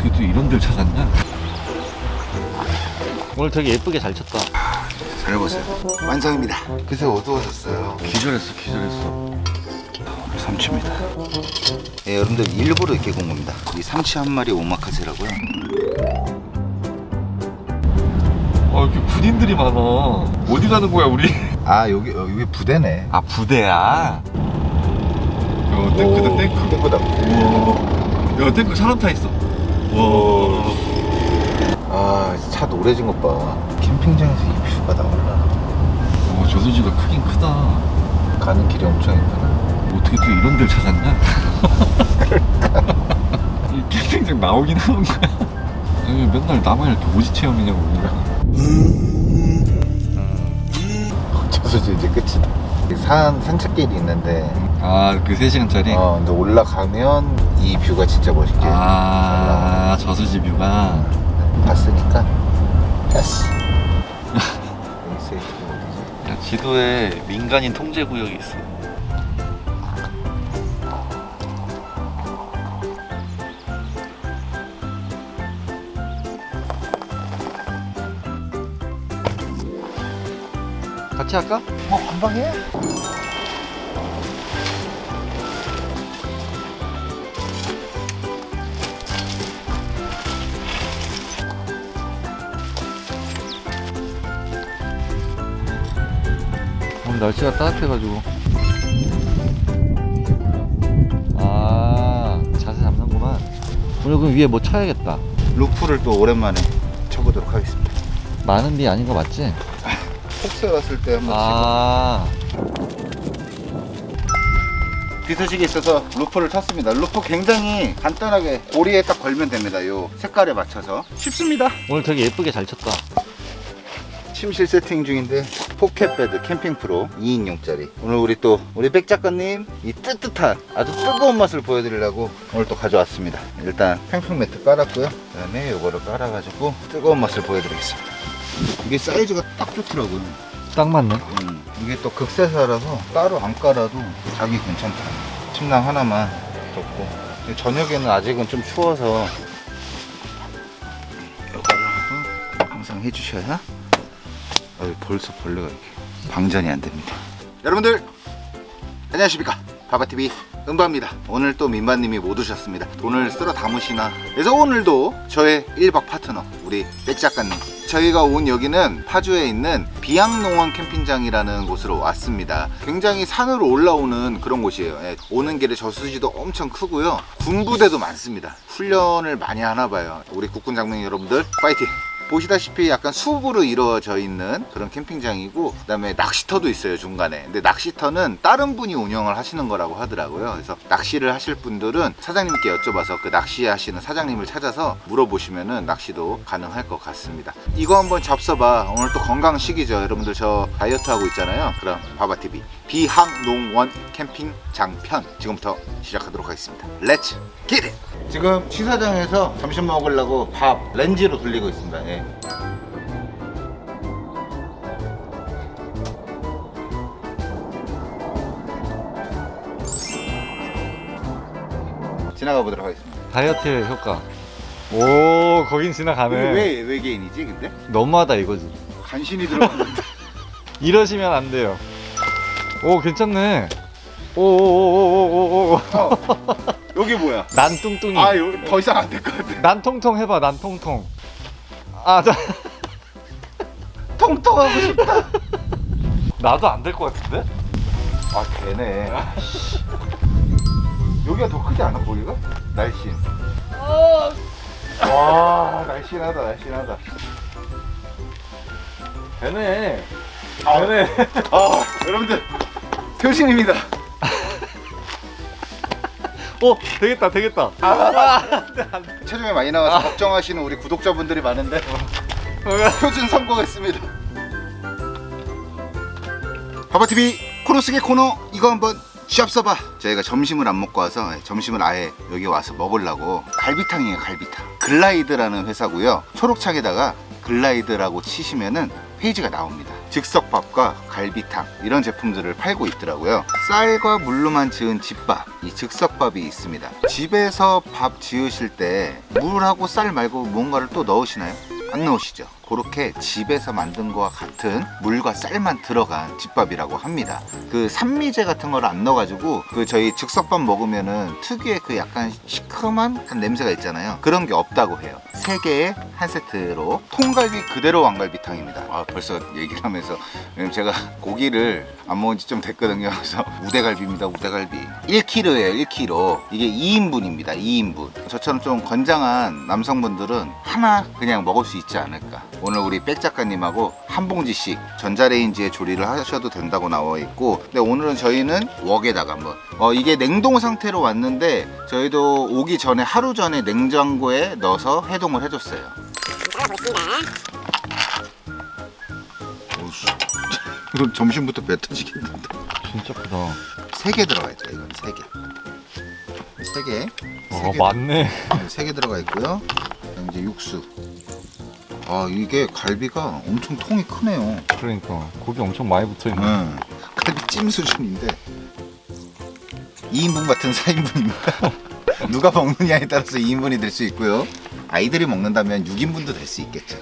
어떻게 또 이런 데를 찾았냐? 오늘 되게 예쁘게 잘 쳤다. 잘 보세요. 완성입니다. 그새 어두워졌어요. 기절했어, 기절했어. 삼치입니다. 예, 여러분들 일부러 이렇게 군 겁니다. 이 삼치 한 마리 오마카세라고요. 아, 이렇게 군인들이 많아. 어디 가는 거야, 우리? 아 여기 어, 여기 부대네. 아, 부대야. 야, 탱크다, 탱크. 탱크다. 야, 탱크 사람 타 있어. 와. 아 차 노래진 것 봐. 캠핑장에서 이 뷰가 나올라. 와, 저수지가 크긴 크다. 가는 길이 엄청 예쁘나. 어떻게 또 이런 데를 찾았냐? 이 캠핑장 나오긴 하는 거야. 여기 맨날 나만 이렇게 오지 체험이냐고. 저수지 이제 끝이다. 산 산책길이 있는데 아, 그 3시간짜리? 어 근데 올라가면 이 뷰가 진짜 멋있게 아, 저수지 뷰가. 잘 나와. 봤으니까 됐어. 야, 지도에 민간인 통제 구역이 있어. 같이 할까? 어 금방 해? 날씨가 따뜻해가지고. 아, 자세 잡는구만. 오늘 그럼 위에 뭐 쳐야겠다. 루프를 또 오랜만에 쳐보도록 하겠습니다. 많은 비 아닌 거 맞지? 폭스 왔을 때 한번 아, 치고 비서식이 있어서 루프를 탔습니다. 루프 굉장히 간단하게 고리에 딱 걸면 됩니다. 요 색깔에 맞춰서 쉽습니다. 오늘 되게 예쁘게 잘 쳤다. 침실 세팅 중인데 포켓 베드 캠핑 프로 2인용짜리. 오늘 우리 또 우리 백 작가님 이 뜨뜻한 아주 뜨거운 맛을 보여드리려고 오늘 또 가져왔습니다. 일단 팽팽 매트 깔았고요. 그 다음에 요거를 깔아가지고 뜨거운 맛을 보여드리겠습니다. 이게 사이즈가 딱 좋더라고요. 딱 맞네. 음, 이게 또 극세사라서 따로 안 깔아도 자기 괜찮다. 침낭 하나만 덮고. 저녁에는 아직은 좀 추워서 항상 해주셔야 어, 벌써 벌레가 이렇게 방전이 안 됩니다. 여러분들 안녕하십니까 바바TV 은바입니다. 오늘 또 민바님이 못 오셨습니다. 돈을 쓸어 담으시나 그래서 오늘도 저의 1박 파트너 우리 백 작가님 저희가 온 여기는 파주에 있는 비양농원 캠핑장이라는 곳으로 왔습니다. 굉장히 산으로 올라오는 그런 곳이에요. 예, 오는 길에 저수지도 엄청 크고요. 군부대도 많습니다. 훈련을 많이 하나 봐요. 우리 국군 장병 여러분들 파이팅! 보시다시피 약간 숲으로 이루어져 있는 그런 캠핑장이고 그다음에 낚시터도 있어요 중간에. 근데 낚시터는 다른 분이 운영을 하시는 거라고 하더라고요. 그래서 낚시를 하실 분들은 사장님께 여쭤봐서 그 낚시하시는 사장님을 찾아서 물어보시면은 낚시도 가능할 것 같습니다. 이거 한번 잡숴봐. 오늘 또 건강식이죠. 여러분들 저 다이어트 하고 있잖아요. 그럼 바바TV 비항농원 캠핑 장 편 지금부터 시작하도록 하겠습니다 렛츠 기릿 지금 취사장에서 점심 먹으려고 밥 렌즈로 돌리고 있습니다. 예. 지나가 보도록 하겠습니다. 다이어트 효과. 오, 거긴 지나가네. 왜 외계인이지 근데? 너무하다 이거지. 간신히 들어갔는데. 이러시면 안 돼요. 오, 괜찮네. 오오오오오오오. 어, 여기 뭐야? 난 뚱뚱이. 아, 요, 더 이상 안 될 것 같아. 난 통통 해봐, 난 통통. 아, 자, 통통하고 싶다. 나도 안 될 것 같은데? 아, 되네. 여기가 더 크지 않아 거기가? 날씬. 와, 날씬하다, 날씬하다. 되네. 아, 되네. 아, 여러분들 표신입니다. 오, 되겠다, 되겠다. 체중이 많이 나와서 걱정하시는 우리 구독자분들이 많은데 표준 성공했습니다. 바바TV 코너스의 코너 이거 한번 시합 써봐. 저희가 점심을 안 먹고 와서 예, 점심을 아예 여기 와서 먹으려고 갈비탕이에요 갈비탕. 글라이드라는 회사고요. 초록창에다가 글라이드라고 치시면은 페이지가 나옵니다. 즉석밥과 갈비탕 이런 제품들을 팔고 있더라고요. 쌀과 물로만 지은 집밥, 이 즉석밥이 있습니다. 집에서 밥 지으실 때 물하고 쌀 말고 뭔가를 또 넣으시나요? 안 넣으시죠. 그렇게 집에서 만든 거와 같은 물과 쌀만 들어간 집밥이라고 합니다. 그 산미제 같은 거를 안 넣어가지고 그 저희 즉석밥 먹으면은 특유의 그 약간 시큼한 한 냄새가 있잖아요. 그런 게 없다고 해요. 세 개에 한 세트로 통갈비 그대로 왕갈비탕입니다. 아 벌써 얘기를 하면서 제가 고기를 안 먹은 지 좀 됐거든요. 그래서 우대갈비입니다. 우대갈비 1kg예요. 1kg. 이게 2인분입니다. 2인분. 저처럼 좀 건장한 남성분들은 하나 그냥 먹을 수 있지 않을까. 오늘 우리 백 작가님하고 한 봉지씩 전자레인지에 조리를 하셔도 된다고 나와 있고 근데 오늘은 저희는 웍에다가 한번 어 이게 냉동 상태로 왔는데 저희도 오기 전에 하루 전에 냉장고에 넣어서 해동을 해줬어요 이건 점심부터 배 터지겠는데 진짜 크다. 세 개 들어가 있죠 이건 세개세개 어 맞네. 세 개 들어가 있고요. 그다음 이제 육수. 아 이게 갈비가 엄청 통이 크네요. 그러니까 고기 엄청 많이 붙어 있네. 응. 갈비 찜 수준인데 2인분 같은 4인분입니다. 누가 먹느냐에 따라서 2인분이 될 수 있고요. 아이들이 먹는다면 6인분도 될 수 있겠죠.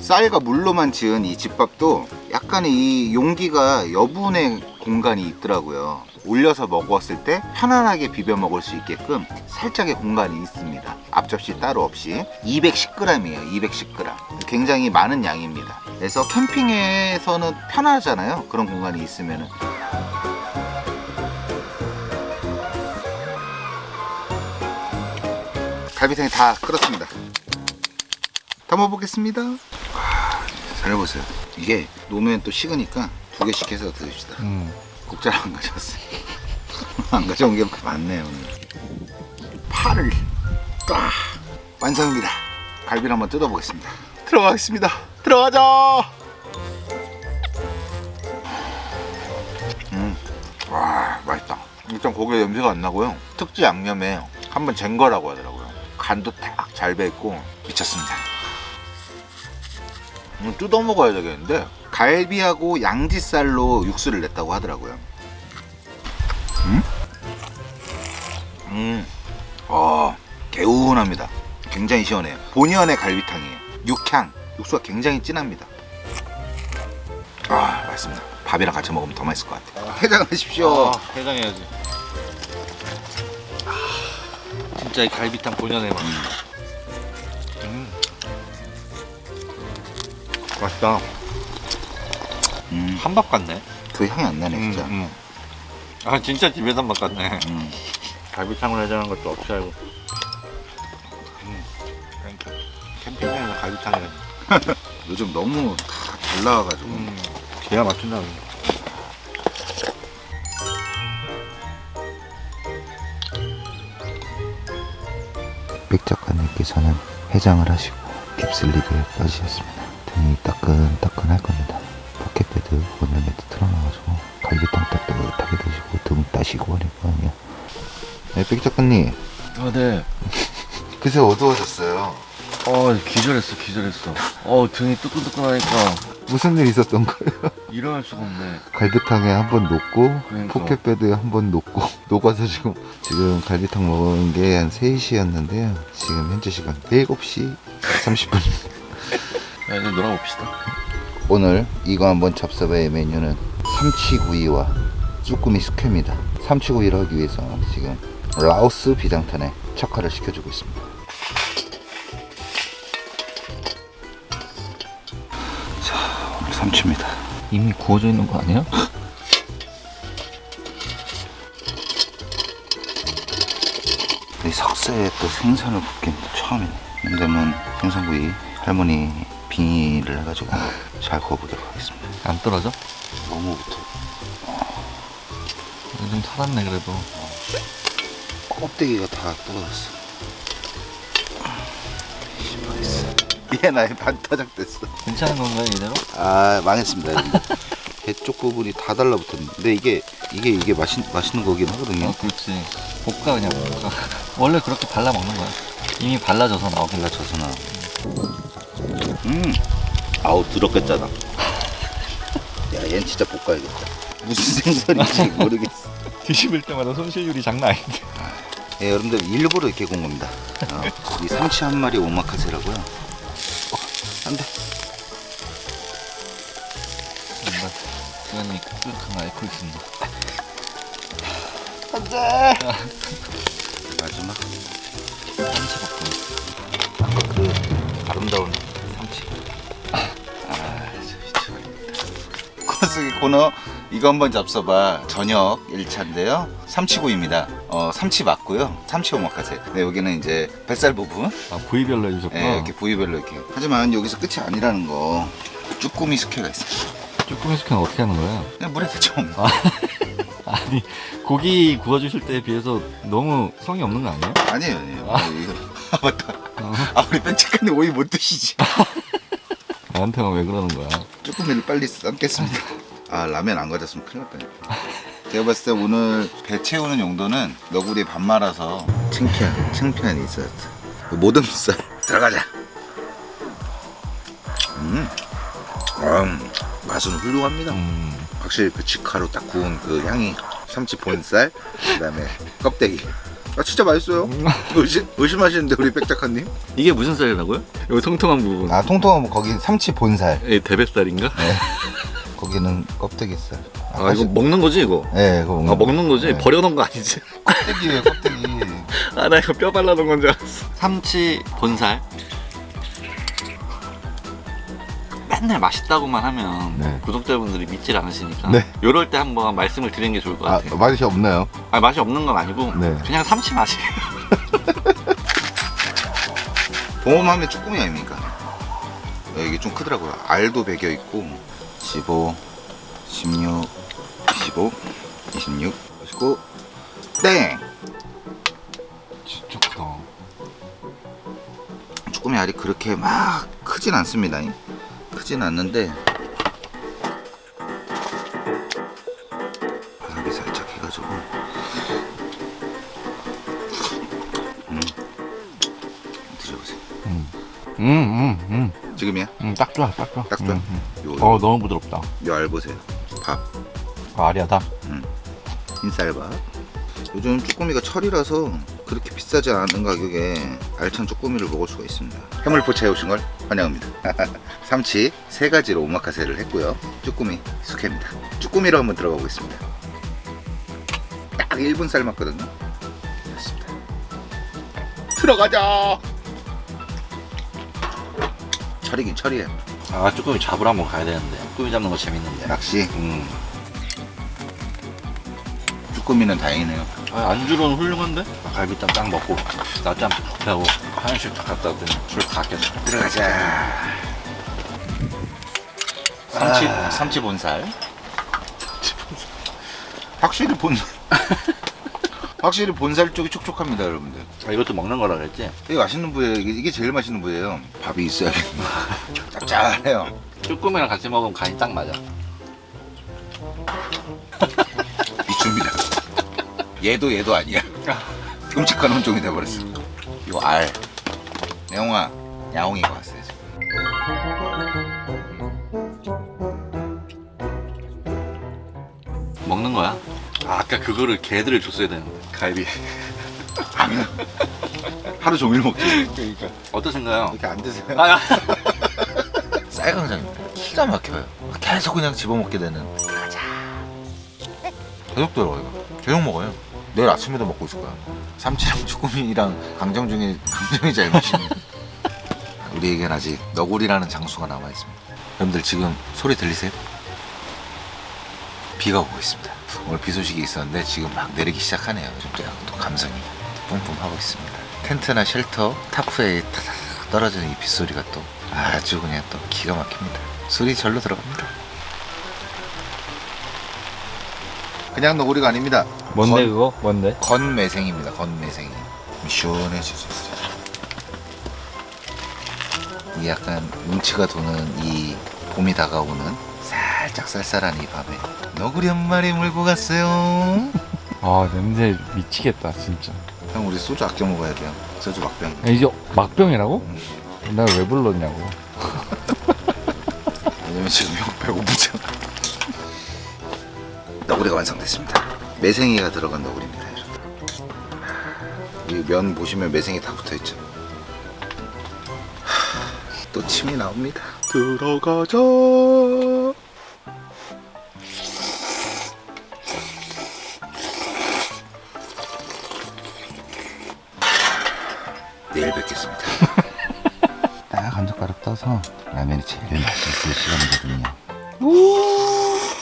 쌀과 물로만 지은 이 집밥도 약간 이 용기가 여분의 공간이 있더라고요. 올려서 먹었을 때 편안하게 비벼 먹을 수 있게끔 살짝의 공간이 있습니다. 앞접시 따로 없이 210g이에요. 210g. 굉장히 많은 양입니다. 그래서 캠핑에서는 편하잖아요. 그런 공간이 있으면은. 갈비탕이 다 끓었습니다. 담아보겠습니다. 와, 잘해보세요. 이게 놓으면 또 식으니까 두 개씩 해서 드십시다. 음. 국자를 안 가져왔어요. 안 가져온 게 많네요. 오늘. 파를 딱 완성입니다. 갈비를 한번 뜯어보겠습니다. 들어가겠습니다. 들어가자. 음, 와 맛있다. 일단 고기에 냄새가 안 나고요. 특제 양념에 한번 잰 거라고 하더라고요. 간도 딱 잘 배 있고 미쳤습니다. 음, 뜯어 먹어야 되겠는데 갈비하고 양지살로 육수를 냈다고 하더라고요. 음? 음, 어, 개운합니다. 굉장히 시원해요. 본연의 갈비탕이에요. 육향, 육수가 굉장히 진합니다. 아, 맛있습니다. 밥이랑 같이 먹으면 더 맛있을 것 같아요. 해장하십시오. 해장해야지. 진짜 이 갈비탕 본연의 맛. 음. 맛있다. 음, 한밥 같네. 그 향이 안 나네 진짜. 음, 음. 아 진짜 집에서 한밥 같네. 음. 갈비탕을 해장한 것도 없이 알고. 음. 그러니까 캠핑장에서 갈비탕이라니. 요즘 너무 다 잘 나와가지고. 음. 기가 막힌다. 백 작가님께서는 해장을 하시고 딥슬립에 빠지셨습니다. 등이 따끈따끈할 겁니다. 포켓베드 원룸에도 틀어놔가지고 갈비탕 따뜻하게 드시고 등 따시고 하니까요. 네, 백 작가님 아 네. 그새 어두워졌어요. 어 기절했어 기절했어. 어 등이 뜨끈뜨끈하니까 무슨 일 있었던 거예요? 일어날 수가 없네. 갈비탕에 한 번 녹고 그러니까. 포켓베드에 한 번 녹고 녹아서 지금 지금 갈비탕 먹은 게 한 3시였는데요. 지금 현재 시간 7시 30분. 야 이제 놀아봅시다. 오늘 이거 한번 잡사바의 메뉴는 삼치구이와 쭈꾸미 숙회입니다. 삼치구이를 하기 위해서 지금 라오스 비장탄에 척화를 시켜주고 있습니다. 자, 오늘 삼치입니다. 이미 구워져 있는 거 아니야? 이 석쇠에 또 생선을 굽긴 또 처음이네. 근데면 생선구이 할머니 비닐을 해가지고 잘 구워보도록 하겠습니다. 안 떨어져? 너무 붙어. 좀 살았네 그래도. 껍데기가 다 떨어졌어. 얘 나의 반타작 됐어. 괜찮은 건가요 이대로? 아 망했습니다. 여러분. 배쪽 부분이 다 달라붙었는데 근데 이게 이게 이게 맛있 맛있는 거긴 하거든요. 어 그렇지. 볶아 그냥 볶아. 원래 그렇게 발라 먹는 거야. 이미 발라져서 나오긴 발라져서 나. 음, 아우 더럽겠잖아. 야, 얘는 진짜 볶아야겠다. 무슨 생선인지 모르겠어. 뒤집을 때마다 손실률이 장난 아닌데. 예, 여러분들 일부러 이렇게 군 겁니다. 어, 이 삼치 한 마리 오마카세라고요. 어, 안 돼. 뭔가 시간이 끈끈한 알코올 쓴다. 안 돼. 마지막 코스기 코너 이거 한번 잡숴봐. 저녁 1차인데요. 삼치구이입니다. 어, 삼치 맞고요. 삼치 오마카세. 네, 여기는 이제 뱃살 부분. 아 부위별로 해주셨구나. 네, 이렇게 부위별로 이렇게. 하지만 여기서 끝이 아니라는 거. 쭈꾸미 숙회가 있어요. 쭈꾸미 숙회는 어떻게 하는 거예요? 그냥 물에 데쳐 먹는 아, 아니 고기 구워주실 때에 비해서 너무 성의 없는 거 아니에요? 아니에요, 아니에요. 아, 이거. 아, 맞다. 어. 아, 우리 뺀책한데 오이 못 드시지. 나한테만 왜 그러는 거야? 쭈꾸미를 빨리 삶겠습니다. 아 라면 안 가졌으면 큰일 날 뻔했다. 제가 봤을 때 오늘 배 채우는 용도는 너구리 밥 말아서 창피한 창피한 있었어. 모든 쌀 들어가자. 음, 음 맛은 훌륭합니다. 음, 확실히 그 직화로 딱 구운 그 향이 삼치 본살 그다음에 껍데기. 아 진짜 맛있어요. 의심 의심하시는데 우리 백작가님? 이게 무슨 쌀이라고요? 여기 통통한 부분. 아 통통하면 거기 삼치 본살. 이 대뱃살인가? 거기는 껍데기살. 아 이거 먹는 거지 이거? 네, 그거 아 먹는 거지? 네. 버려놓은 거 아니지? 껍데기예요, 껍데기. 아 나 이거 뼈 발라놓은 건 줄 알았어. 삼치 본살. 맨날 맛있다고만 하면 네. 구독자분들이 믿질 않으시니까 네. 요럴 때 한번 말씀을 드리는 게 좋을 것 아, 같아요. 맛이 없나요? 아, 맛이 없는 건 아니고 네. 그냥 삼치 맛이에요. 보험하면 쭈꾸미 아닙니까? 네, 이게 좀 크더라고요. 알도 배겨 있고 15, 16, 15, 26, 29, 땡! 진짜 크다. 쭈꾸미 알이 그렇게 막 크진 않습니다. 크진 않는데 음, 음, 음, 지금이야? 음, 딱 좋아, 딱 좋아. 딱 좋아. 음, 음. 요, 어, 너무 부드럽다. 요알 보세요. 밥. 아, 아리하다. 흰쌀밥. 요즘 쭈꾸미가 철이라서 그렇게 비싸지 않은 가격에 알찬 쭈꾸미를 먹을 수가 있습니다. 해물포차에 오신 걸 환영합니다. 삼치 세 가지로 오마카세를 했고요. 쭈꾸미 숙회입니다. 쭈꾸미로 한번 들어가 보겠습니다. 딱 1분 삶았거든요. 됐습니다. 들어가자. 철이긴 철이에요. 아 쭈꾸미 잡으러 한번 가야 되는데 쭈꾸미 잡는 거 재밌는데 낚시 음. 쭈꾸미는 다행이네요. 아, 안주로는 훌륭한데? 갈비탕 딱 먹고 낮잠 푹 하고 화장실 딱 갔다 왔더니 줄다 깼어 들어가자. 삼치 삼치 본살. 확실히 본살. 확실히 본살 쪽이 촉촉합니다, 여러분들. 아, 이것도 먹는 거라 그랬지? 이게 맛있는 부위예요. 이게, 이게 제일 맛있는 부위예요. 밥이 있어야겠네. 짭짤해요. 쭈꾸미랑 같이 먹으면 간이 딱 맞아 미춥니다. 얘도 얘도 아니야. 끔찍한 혼종이 돼버렸어. 이거 알. 내용아, 야옹인 것 같아요. 지금. 먹는 거야? 아, 아까 그거를 개들을 줬어야 되는데 갈비. 하루 종일 먹지. 그러니까. 어떠신가요? 이렇게 안 드세요? 아, 쌀강정입니다. 기가 막혀요. 계속 그냥 집어먹게 되는. 가자. 계속 들어요. 이거. 계속 먹어요. 내일 아침에도 먹고 있을 거야. 삼치랑 쭈꾸미랑 강정 중에 강정이 제일 맛있는. 우리에겐 아직 너구리라는 장수가 남아 있습니다. 여러분들 지금 소리 들리세요? 비가 오고 있습니다. 오늘 비 소식이 있었는데 지금 막 내리기 시작하네요. 좀또 감성이 뿜뿜 하고 있습니다. 텐트나 쉘터 타프에 타닥 떨어지는 이 빗소리가 또 아주 그냥 또 기가 막힙니다. 소리 절로 들어갑니다. 그냥 너구리가 아닙니다. 뭔데 건, 그거? 뭔데? 건매생입니다. 건매생이. 시원해지죠. 이 약간 운치가 도는 이 봄이 다가오는 살짝 쌀쌀한 이 밤에 너구리 한 마리 물고 갔어요. 아 냄새 미치겠다 진짜. 형 우리 소주 아껴 먹어야 돼요. 소주 막병. 야, 이제 막병이라고? 날왜 불렀냐고. 왜냐면 지금 형 배고프잖아. 너구리가 완성됐습니다. 매생이가 들어간 너구리입니다. 이 면 보시면 매생이 다 붙어 있죠. 또 침이 나옵니다. 들어가자. 내일 뵙겠습니다. 딱한 젓가락 떠서 라면이 제일 맛있을 시간이거든요.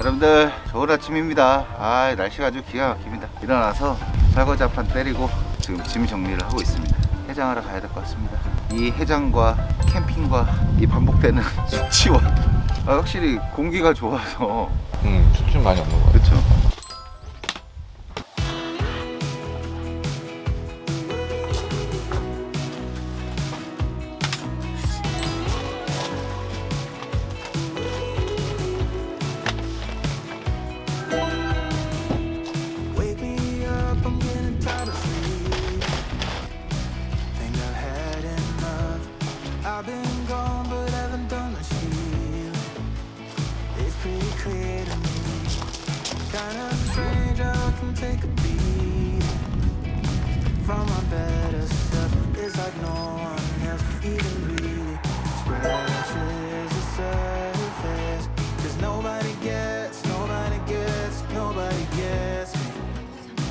여러분들 좋은 아침입니다. 아 날씨가 아주 기가 막힙니다. 일어나서 설거지 한 판 때리고 지금 짐 정리를 하고 있습니다. 해장하러 가야 될 것 같습니다. 이 해장과 캠핑과 이 반복되는 숙취와 아, 확실히 공기가 좋아서 음 수준 많이 없는 거 같아 그렇죠. Take a beat from my better self. It's like no one else even really scratches the surface. Cause nobody gets, nobody gets, nobody gets me.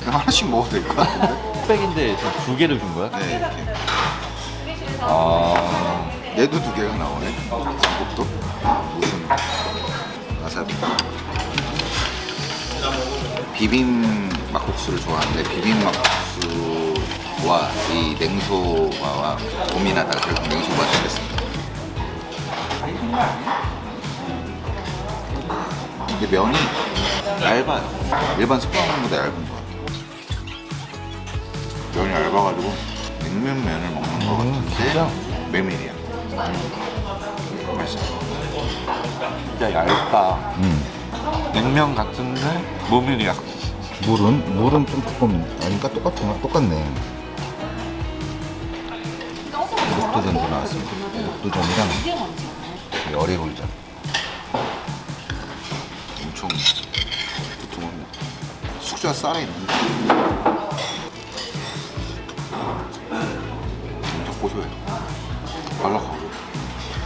그냥 하나씩 먹어도 될 것 같은데? 흑백인데 두 개를 준 거야? 네 이렇게. 아 얘도 두 개가 나오네. 이것도 무슨 와사비. 비빔 막국수를 좋아하는데 비빔 막국수와 이 냉소와 고민하다가 결국 냉소가 시켰습니다. 근데 면이 얇아요. 일반 숙성면보다 얇은 것 같아요. 면이 얇아가지고 냉면면을 먹는 것 같은데 메밀이야. 맛있어. 진짜 얇다 냉면 같은데 모밀이야 물은 물은 좀 두껍네. 아니까 똑같구나. 똑같네. 녹두전도 나왔습니다. 녹두전이랑 이 어리굴젓. 엄청 두툼합니다. 숙주가 살아있는데 엄청 고소해요. 바삭하고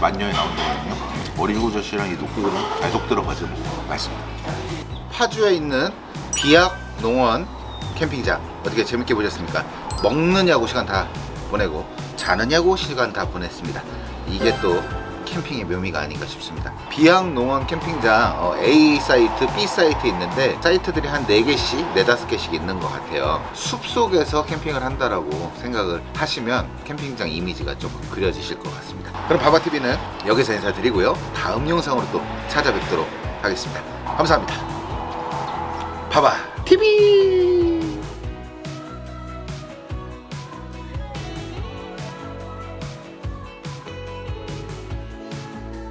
만년에 나온 거거든요. 어리굴젓이랑 이 녹두전은 계속 들어가죠. 맛있습니다. 파주에 있는 비약 농원 캠핑장 어떻게 재밌게 보셨습니까? 먹느냐고 시간 다 보내고 자느냐고 시간 다 보냈습니다. 이게 또 캠핑의 묘미가 아닌가 싶습니다. 비약 농원 캠핑장 어, A 사이트, B 사이트 있는데 사이트들이 한 4개씩, 4, 5개씩 있는 것 같아요. 숲속에서 캠핑을 한다라고 생각을 하시면 캠핑장 이미지가 조금 그려지실 것 같습니다. 그럼 바바TV는 여기서 인사드리고요. 다음 영상으로 또 찾아뵙도록 하겠습니다. 감사합니다. 봐 봐 TV